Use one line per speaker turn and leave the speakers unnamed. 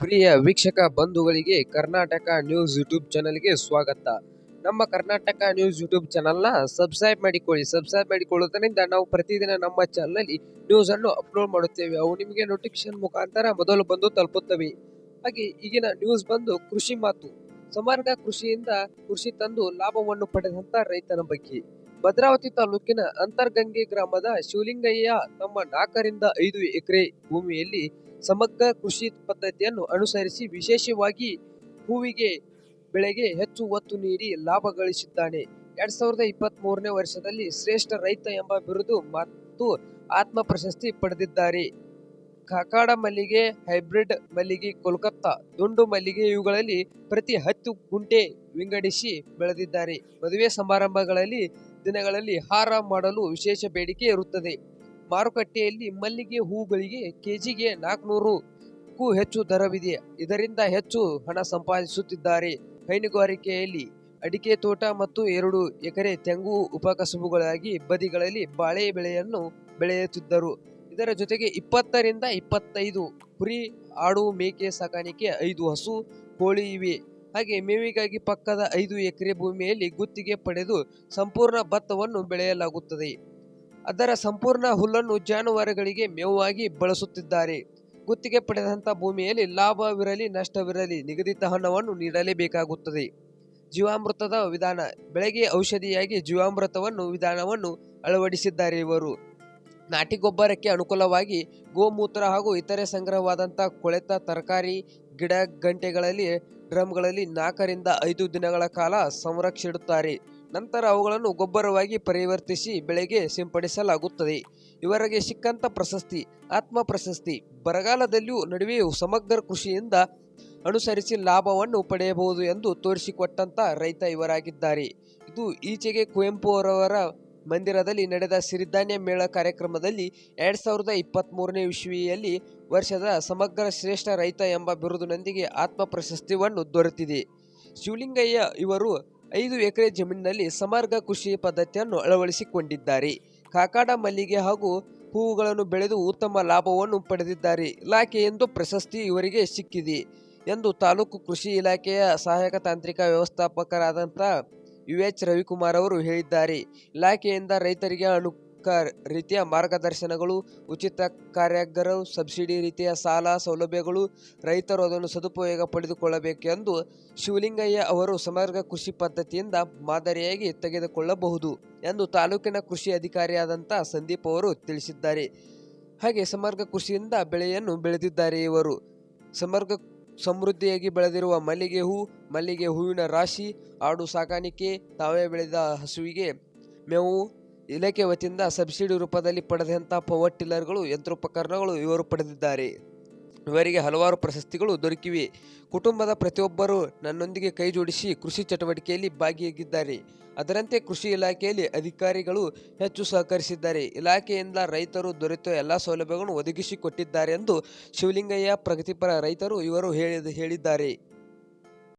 ಪ್ರಿಯ ವೀಕ್ಷಕ ಬಂಧುಗಳಿಗೆ Karnataka news YouTube ಚಾನಲ್ಗೆ ಸ್ವಾಗತ. ನಮ್ಮ ಕರ್ನಾಟಕ ನ್ಯೂಸ್ ಯೂಟ್ಯೂಬ್ ಚಾನಲ್ನ ಸಬ್ಸ್ಕ್ರೈಬ್ ಮಾಡಿಕೊಳ್ಳಿ. ಸಬ್ಸ್ಕ್ರೈಬ್ ಮಾಡಿಕೊಳ್ಳುವುದರಿಂದ ನಾವು ಪ್ರತಿದಿನ ನಮ್ಮ ಚಾನಲಲ್ಲಿ ನ್ಯೂಸ್ ಅನ್ನು ಅಪ್ಲೋಡ್ ಮಾಡುತ್ತೇವೆ. ಅವು ನಿಮಗೆ ನೋಟಿಫಿಕೇಶನ್ ಮುಖಾಂತರ ಮೊದಲು ಬಂದು ತಲುಪುತ್ತವೆ. ಹಾಗೆ ಈಗಿನ ನ್ಯೂಸ್ ಬಂದು ಕೃಷಿ ಮಾತು. ಸಮರ್ಗ ಕೃಷಿಯಿಂದ ಕೃಷಿ ತಂದು ಲಾಭವನ್ನು ಪಡೆದಂತ ರೈತನ ಬಗ್ಗೆ. ಭದ್ರಾವತಿ ತಾಲೂಕಿನ ಅಂತರ್ಗಂಗೆ ಗ್ರಾಮದ ಶಿವಲಿಂಗಯ್ಯ ತಮ್ಮ ನಾಲ್ಕರಿಂದ ಐದು ಎಕರೆ ಭೂಮಿಯಲ್ಲಿ ಸಮಗ್ರ ಕೃಷಿ ಪದ್ಧತಿಯನ್ನು ಅನುಸರಿಸಿ ವಿಶೇಷವಾಗಿ ಹೂವಿಗೆ ಬೆಳೆಗೆ ಹೆಚ್ಚು ಒತ್ತು ನೀಡಿ ಲಾಭ ಗಳಿಸಿದ್ದಾನೆ. ಎರಡ್ ಸಾವಿರದ ಇಪ್ಪತ್ತ್ ಮೂರನೇ ವರ್ಷದಲ್ಲಿ ಶ್ರೇಷ್ಠ ರೈತ ಎಂಬ ಬಿರುದು ಮತ್ತು ಆತ್ಮ ಪ್ರಶಸ್ತಿ ಪಡೆದಿದ್ದಾರೆ. ಕಾಕಾಡ ಮಲ್ಲಿಗೆ, ಹೈಬ್ರಿಡ್ ಮಲ್ಲಿಗೆ, ಕೋಲ್ಕತ್ತಾ ದುಂಡು ಮಲ್ಲಿಗೆ ಇವುಗಳಲ್ಲಿ ಪ್ರತಿ ಹತ್ತು ಗುಂಟೆ ವಿಂಗಡಿಸಿ ಬೆಳೆದಿದ್ದಾರೆ. ಮದುವೆ ಸಮಾರಂಭಗಳಲ್ಲಿ ದಿನಗಳಲ್ಲಿ ಹಾರ ಮಾಡಲು ವಿಶೇಷ ಬೇಡಿಕೆ ಇರುತ್ತದೆ. ಮಾರುಕಟ್ಟೆಯಲ್ಲಿ ಮಲ್ಲಿಗೆ ಹೂಗಳಿಗೆ ಕೆಜಿಗೆ ನಾಲ್ಕುನೂರಕ್ಕೂ ಹೆಚ್ಚು ದರವಿದೆ. ಇದರಿಂದ ಹೆಚ್ಚು ಹಣ ಸಂಪಾದಿಸುತ್ತಿದ್ದಾರೆ. ಹೈನುಗಾರಿಕೆಯಲ್ಲಿ ಅಡಿಕೆ ತೋಟ ಮತ್ತು ಎರಡು ಎಕರೆ ತೆಂಗು ಉಪಕಸಬುಗಳಾಗಿ ಬದಿಗಳಲ್ಲಿ ಬಾಳೆ ಬೆಳೆಯನ್ನು ಬೆಳೆಯುತ್ತಿದ್ದರು. ಇದರ ಜೊತೆಗೆ ಇಪ್ಪತ್ತರಿಂದ ಇಪ್ಪತ್ತೈದು ಕುರಿ ಆಡು ಮೇಕೆ ಸಾಕಾಣಿಕೆ, ಐದು ಹಸು, ಕೋಳಿ ಇವೆ. ಹಾಗೆ ಮೇವಿಗಾಗಿ ಪಕ್ಕದ ಐದು ಎಕರೆ ಭೂಮಿಯಲ್ಲಿ ಗುತ್ತಿಗೆ ಪಡೆದು ಸಂಪೂರ್ಣ ಭತ್ತವನ್ನು ಬೆಳೆಯಲಾಗುತ್ತದೆ. ಅದರ ಸಂಪೂರ್ಣ ಹುಲ್ಲನ್ನು ಜಾನುವಾರುಗಳಿಗೆ ಮೇವಾಗಿ ಬಳಸುತ್ತಿದ್ದಾರೆ. ಗುತ್ತಿಗೆ ಪಡೆದಂತ ಭೂಮಿಯಲ್ಲಿ ಲಾಭವಿರಲಿ, ನಷ್ಟವಿರಲಿ ನಿಗದಿತ ಹಣವನ್ನು ನೀಡಲೇಬೇಕಾಗುತ್ತದೆ. ಜೀವಾಮೃತದ ವಿಧಾನ, ಬೆಳೆಗೆ ಔಷಧಿಯಾಗಿ ಜೀವಾಮೃತವನ್ನು ವಿಧಾನವನ್ನು ಅಳವಡಿಸಿದ್ದಾರೆ ಇವರು. ನಾಟಿ ಗೊಬ್ಬರಕ್ಕೆ ಅನುಕೂಲವಾಗಿ ಗೋಮೂತ್ರ ಹಾಗೂ ಇತರೆ ಸಂಗ್ರಹವಾದಂಥ ಕೊಳೆತ, ತರಕಾರಿ ಗಿಡ ಗಂಟೆಗಳಲ್ಲಿ, ಡ್ರಮ್ಗಳಲ್ಲಿ ನಾಲ್ಕರಿಂದ ಐದು ದಿನಗಳ ಕಾಲ ಸಂರಕ್ಷಿಡುತ್ತಾರೆ. ನಂತರ ಅವುಗಳನ್ನು ಗೊಬ್ಬರವಾಗಿ ಪರಿವರ್ತಿಸಿ ಬೆಳೆಗೆ ಸಿಂಪಡಿಸಲಾಗುತ್ತದೆ. ಇವರಿಗೆ ಸಿಕ್ಕಂತ ಪ್ರಶಸ್ತಿ, ಆತ್ಮ ಪ್ರಶಸ್ತಿ. ಬರಗಾಲದಲ್ಲಿಯೂ ನಡುವೆಯೂ ಸಮಗ್ರ ಕೃಷಿಯಿಂದ ಅನುಸರಿಸಿ ಲಾಭವನ್ನು ಪಡೆಯಬಹುದು ಎಂದು ತೋರಿಸಿಕೊಟ್ಟಂತ ರೈತ ಇವರಾಗಿದ್ದಾರೆ. ಇದು ಈಚೆಗೆ ಕುವೆಂಪು ಅವರವರ ಮಂದಿರದಲ್ಲಿ ನಡೆದ ಸಿರಿಧಾನ್ಯ ಮೇಳ ಕಾರ್ಯಕ್ರಮದಲ್ಲಿ ಎರಡ್ ಸಾವಿರದ ಇಪ್ಪತ್ತ್ ಮೂರನೇ ಇಸ್ವಿಯಲ್ಲಿ ವರ್ಷದ ಸಮಗ್ರ ಶ್ರೇಷ್ಠ ರೈತ ಎಂಬ ಬಿರುದಿನೊಂದಿಗೆ ಆತ್ಮ ಪ್ರಶಸ್ತಿಯನ್ನು ದೊರೆತಿದೆ. ಶಿವಲಿಂಗಯ್ಯ ಇವರು ಐದು ಎಕರೆ ಜಮೀನಿನಲ್ಲಿ ಸಮರ್ಗ ಕೃಷಿ ಪದ್ಧತಿಯನ್ನು ಅಳವಡಿಸಿಕೊಂಡಿದ್ದಾರೆ. ಕಾಕಾಡ ಮಲ್ಲಿಗೆ ಹಾಗೂ ಹೂವುಗಳನ್ನು ಬೆಳೆದು ಉತ್ತಮ ಲಾಭವನ್ನು ಪಡೆದಿದ್ದಾರೆ. ಇಲಾಖೆಯಿಂದ ಪ್ರಶಸ್ತಿ ಇವರಿಗೆ ಸಿಕ್ಕಿದೆ ಎಂದು ತಾಲೂಕು ಕೃಷಿ ಇಲಾಖೆಯ ಸಹಾಯಕ ತಾಂತ್ರಿಕ ವ್ಯವಸ್ಥಾಪಕರಾದಂಥ ಯು ಎಚ್ ರವಿಕುಮಾರ್ ಅವರು ಹೇಳಿದ್ದಾರೆ. ಇಲಾಖೆಯಿಂದ ರೈತರಿಗೆ ಅನುಕ ರೀತಿಯ ಮಾರ್ಗದರ್ಶನಗಳು, ಉಚಿತ ಕಾರ್ಯಾಗಾರ ಸಬ್ಸಿಡಿ ರೀತಿಯ ಸಾಲ ಸೌಲಭ್ಯಗಳು, ರೈತರು ಅದನ್ನು ಸದುಪಯೋಗ ಪಡೆದುಕೊಳ್ಳಬೇಕೆಂದು ಶಿವಲಿಂಗಯ್ಯ ಅವರು ಸಮಗ್ರ ಕೃಷಿ ಪದ್ಧತಿಯಿಂದ ಮಾದರಿಯಾಗಿ ತೆಗೆದುಕೊಳ್ಳಬಹುದು ಎಂದು ತಾಲೂಕಿನ ಕೃಷಿ ಅಧಿಕಾರಿಯಾದಂಥ ಸಂದೀಪ್ ಅವರು ತಿಳಿಸಿದ್ದಾರೆ. ಹಾಗೆ ಸಮಗ್ರ ಕೃಷಿಯಿಂದ ಬೆಳೆಯನ್ನು ಬೆಳೆದಿದ್ದಾರೆ ಇವರು. ಸಮಗ್ರ ಸಮೃದ್ಧಿಯಾಗಿ ಬೆಳೆದಿರುವ ಮಲ್ಲಿಗೆ ಹೂ, ಮಲ್ಲಿಗೆ ಹೂವಿನ ರಾಶಿ, ಆಡು ಸಾಕಾಣಿಕೆ, ತಾವೇ ಬೆಳೆದ ಹಸುವಿಗೆ ಮೇವು, ಇಲಾಖೆ ವತಿಯಿಂದ ಸಬ್ಸಿಡಿ ರೂಪದಲ್ಲಿ ಪಡೆದಂತಹ ಪವರ್ ಟಿಲ್ಲರ್ಗಳು ಯಂತ್ರೋಪಕರಣಗಳು ಇವರು ಪಡೆದಿದ್ದಾರೆ. ಇವರಿಗೆ ಹಲವಾರು ಪ್ರಶಸ್ತಿಗಳು ದೊರಕಿವೆ. ಕುಟುಂಬದ ಪ್ರತಿಯೊಬ್ಬರೂ ನನ್ನೊಂದಿಗೆ ಕೈಜೋಡಿಸಿ ಕೃಷಿ ಚಟುವಟಿಕೆಯಲ್ಲಿ ಭಾಗಿಯಾಗಿದ್ದಾರೆ. ಅದರಂತೆ ಕೃಷಿ ಇಲಾಖೆಯಲ್ಲಿ ಅಧಿಕಾರಿಗಳು ಹೆಚ್ಚು ಸಹಕರಿಸಿದ್ದಾರೆ. ಇಲಾಖೆಯಿಂದ ರೈತರು ದೊರೆತ ಎಲ್ಲ ಸೌಲಭ್ಯಗಳನ್ನು ಒದಗಿಸಿಕೊಟ್ಟಿದ್ದಾರೆ ಎಂದು ಶಿವಲಿಂಗಯ್ಯ ಪ್ರಗತಿಪರ ರೈತರು ಇವರು ಹೇಳಿದ, ಹೇಳಿದ್ದಾರೆ.